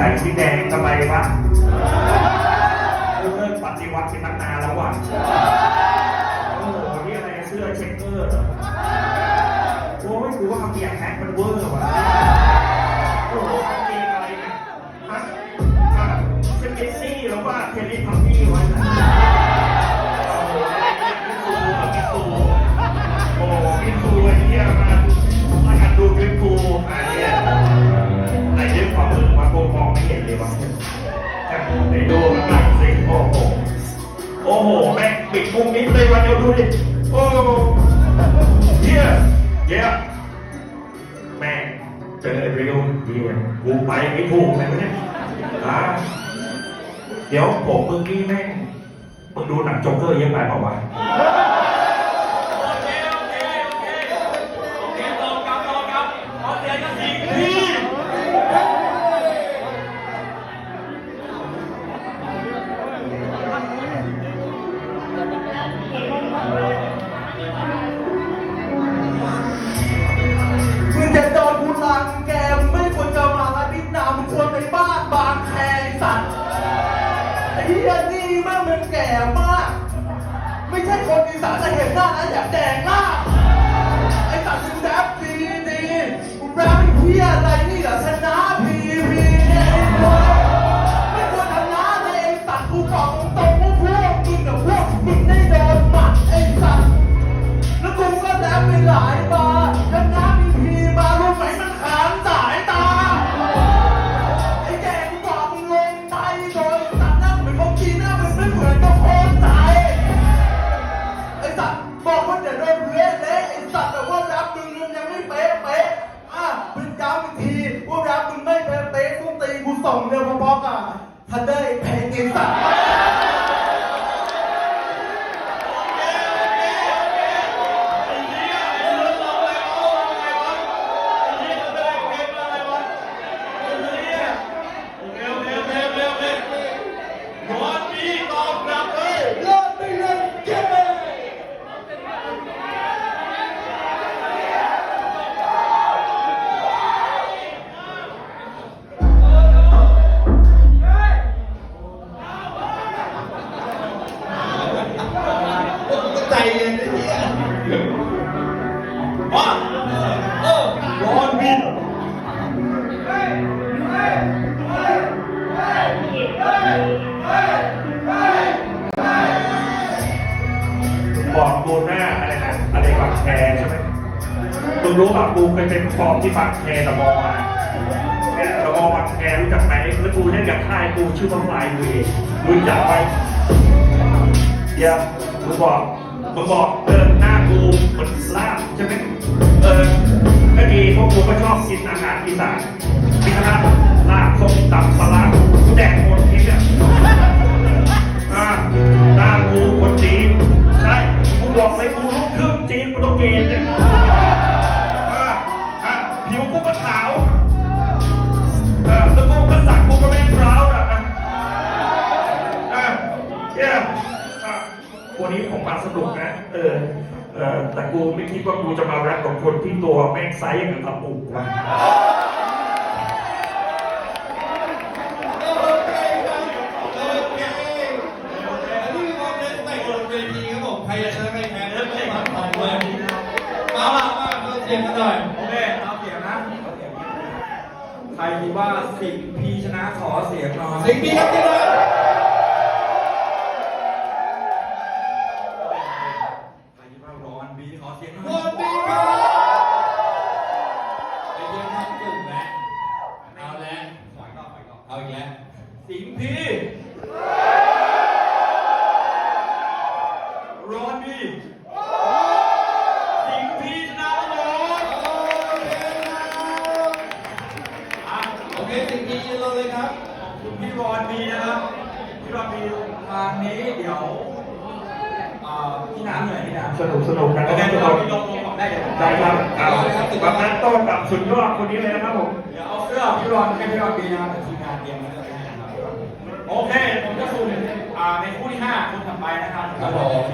ใส่สีแดงทำไมวะเลิกปฏิวัติตั้งนานแล้วว่ะโอ้โหนี่อะไรเสื้อเช็คเกอร์เหรอโอ้ยกูว่าเขาเปลี่ยดแพ็กมันเวอร์ว่ะ แม่งปิดมุมนี้เลยวันเดียวดูดิ โอ้เยี่ยเยี่ยแม่เจอไอ้เรียวเยี่ยกูไปไม่ถูกเลยวะเนี่ยอะเดี๋ยวผมเมื่อกี้แม่งมึงดูหนังจ็อกเกอร์เยอะไปเปล่าวะ หี้ยนี่แม่งมึงแก่มาก ไม่ใช่คนอีสานจะเห็นหน้านะอยากแดงหน้า ไอ้สัตว์มึงแรปดีดีมึงแรปเป็นเหี้ยอะไร เรือพอๆกับทันได้เพลงไอ้สัต บอกกูหน้าอะไรนะอะไรบางแคร์ใช่ไหมมึงรู้ป่ะกูเคยเป็นฟอร์มที่บางแคร์ตะมอมาเนี่ยตะมอบางแครู้จักไหมแล้วกูเล่นกับค่ายกูชื่อว่าไฟเวย์รู้จักไหมเดี๋ยวมึงบอกมึงบอกเออหน้ากูเหมือนลาบใช่ไหมเออก็ดีพวกกูก็ชอบกินอาหารอีสานมีคณะลาบส้มตำปลาร้า วันนี้ผมมาสนุกนะ เออเออแต่กูไม่คิดว่ากูจะมาแรปกับคนที่ตัวแม่งไซส์อย่างกับตะปูว่ะใครจะชนะใครแพ้เริ่มเลยมาต่อเลยมามามาเราเสียงกันหน่อยโอเคเอาเสียงนะใครคิดว่าสิงห์พีชนะขอเสียงหน่อยสิงห์ดีครับที่เลย เอาอีกแล้วสิงห์พีรอนบีสิงห์พีชนะแล้วอะโอเคสิงห์ดียืนเราเลยครับขอบคุณพี่รอนบีนะครับพี่รอนบีทางนี้เดี๋ยวอ่าพี่น้ำเหนื่อยพี่น้ำสนุกสนุกนะโอเคทุเดี๋กยวคเรานพี่ลงลงก่อน ได้เดี๋ยวผมได้ครับเอาแบบนั้นต้นแบบสุดยอดคนนี้เลยนะครับผมเดี๋ยวเอาเสื้อพี่รอนให้พี่รอนปีนะครับเดี๋ยวทีมงานเตรียมไว้เลยนะครับโอเค ผมจะสุ่มอ่าในคู่ที่ห้าคนถัดไปนะครับครับผม